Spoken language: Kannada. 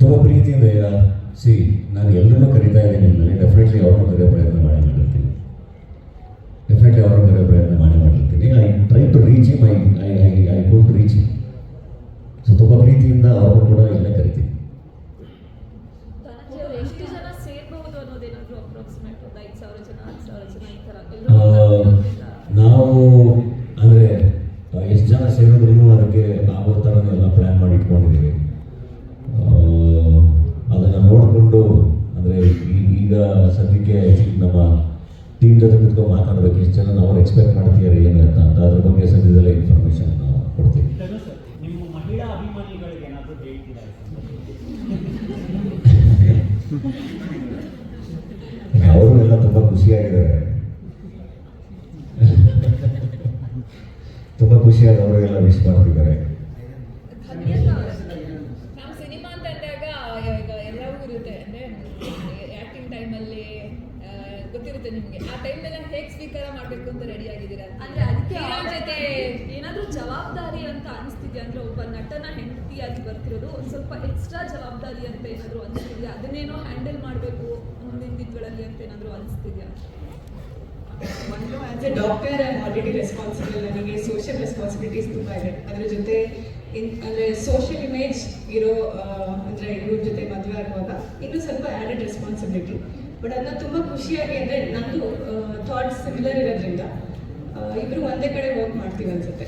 ತುಂಬ ಪ್ರೀತಿಯಿಂದ ಸಿ ನಾನು ಎಲ್ಲರೂ ಕರಿತಾ ಇದ್ದೀನಿ ನಿಮ್ಮಲ್ಲಿ. ಡೆಫಿನೆಟ್ಲಿ ಅವ್ರನ್ನೂ ಕರೆಯೋ ಪ್ರಯತ್ನ ಮಾಡಿ ಮಾಡಿರ್ತೀನಿ. ಡೆಫಿನೆಟ್ಲಿ ಅವ್ರನ್ನೂ ಕರೆಯೋ ಪ್ರಯತ್ನ ಮಾಡಿ ಮಾಡಿರ್ತೀನಿ. I try to reach my I I I I can't reach so ತುಂಬ ಪ್ರೀತಿಯಿಂದ ಅವರು ಕೂಡ ಎಲ್ಲ ಕರಿತೀನಿ. ನಾವು ಅಂದರೆ ಎಷ್ಟು ಜನ ಸೇರಿದ್ರು ಅದಕ್ಕೆ ಆಗೋ ಥರನೇ ಎಲ್ಲ ಪ್ಲ್ಯಾನ್ ಮಾಡಿ ಸದ್ಯಕ್ಕೆ ಐ ಥಿಂಕ್ ನಮ್ಮ ಟೀಮ್ ಜೊತೆ ಕುತ್ಕೊಂಡು ಮಾತಾಡಬೇಕು. ಎಷ್ಟು ಜನ ಅವ್ರು ಎಕ್ಸ್ಪೆಕ್ಟ್ ಮಾಡ್ತೀರಾ ಏನು ಅಂತ ಅಂತ ಅದ್ರ ಬಗ್ಗೆ ಸದ್ಯದಲ್ಲೇ ಇನ್ಫಾರ್ಮೇಷನ್ ಕೊಡ್ತೀವಿ. ಸರ್ ನಿಮ್ಮ ಮಹಿಳಾ ಅಭಿಮಾನಿಗಳಿಗೆ ಏನಾದರೂ ಹೇಳ್ತಿದ್ದಾರೆ ಅವರು ಎಲ್ಲ ತುಂಬ ಖುಷಿಯಾಗಿದ್ದಾರೆ. ತುಂಬ ಖುಷಿಯಾಗಿ ಅವರು ಎಲ್ಲ ವಿಶ್ ಮಾಡ್ತಿದ್ದಾರೆ. ಸಿನಿಮಾ ಅಂತ ಅಂದಾಗ ಇರುತ್ತೆ. ಅಂದರೆ ಗೊತ್ತಿರುತ್ತೆ ನಿಮಗೆ. ಆ ಟೈಮ್ ಎಲ್ಲ ಹೇಗೆ ಸ್ವೀಕಾರ ಮಾಡಬೇಕು ಅಂತ ರೆಡಿ ಆಗಿದ್ದೀರಾ? ಅಂದ್ರೆ ಅದಕ್ಕೆ ಏನಾದ್ರು ಜೊತೆ ಏನಾದರೂ ಜವಾಬ್ದಾರಿ ಅಂತ ಅನಿಸ್ತಿದ್ಯಾ ಅಂದ್ರೆ ಒಬ್ಬ ನಟನ ಹೆಂಡತಿಯಾಗಿ ಬರ್ತಿರೋದು ಒಂದು ಸ್ವಲ್ಪ ಎಕ್ಸ್ಟ್ರಾ ಜವಾಬ್ದಾರಿ ಅಂತ ಏನಾದ್ರು ಅನಿಸ್ತಿದ್ಯಾ ಅದನ್ನೇನೋ ಹ್ಯಾಂಡಲ್ ಮಾಡಬೇಕು ಮುಂದಿನ ದಿನಗಳಲ್ಲಿ ಅಂತ ಏನಾದ್ರು ಅನಿಸ್ತಿದ್ಯಾ? ಒಂದು as a doctor I already responsible ನನಗೆ ಸೋಷಿಯಲ್ ರೆಸ್ಪಾನ್ಸಿಬಿಲಿಟೀಸ್ ತುಂಬ ಇದೆ. ಅದರ ಜೊತೆ ಇನ್ ಅಂದರೆ ಸೋಷಿಯಲ್ ಇಮೇಜ್ ಇರೋ ಅಂದರೆ ಅಂದ್ರೆ ಇವ್ರ ಜೊತೆ ಮದುವೆ ಆಗುವಾಗ ಇನ್ನೂ ಸ್ವಲ್ಪ ಆ್ಯಡೆಡ್ ರೆಸ್ಪಾನ್ಸಿಬಿಲಿಟಿ ಬಟ್ ಅದನ್ನ ತುಂಬ ಖುಷಿಯಾಗಿ ಅಂದರೆ ನಂದು ಥಾಟ್ಸ್ ಸಿಮಿಲರ್ ಇರೋದ್ರಿಂದ ಇಬ್ಬರು ಒಂದೇ ಕಡೆ ವರ್ಕ್ ಮಾಡ್ತೀವಿ ಅನ್ಸುತ್ತೆ.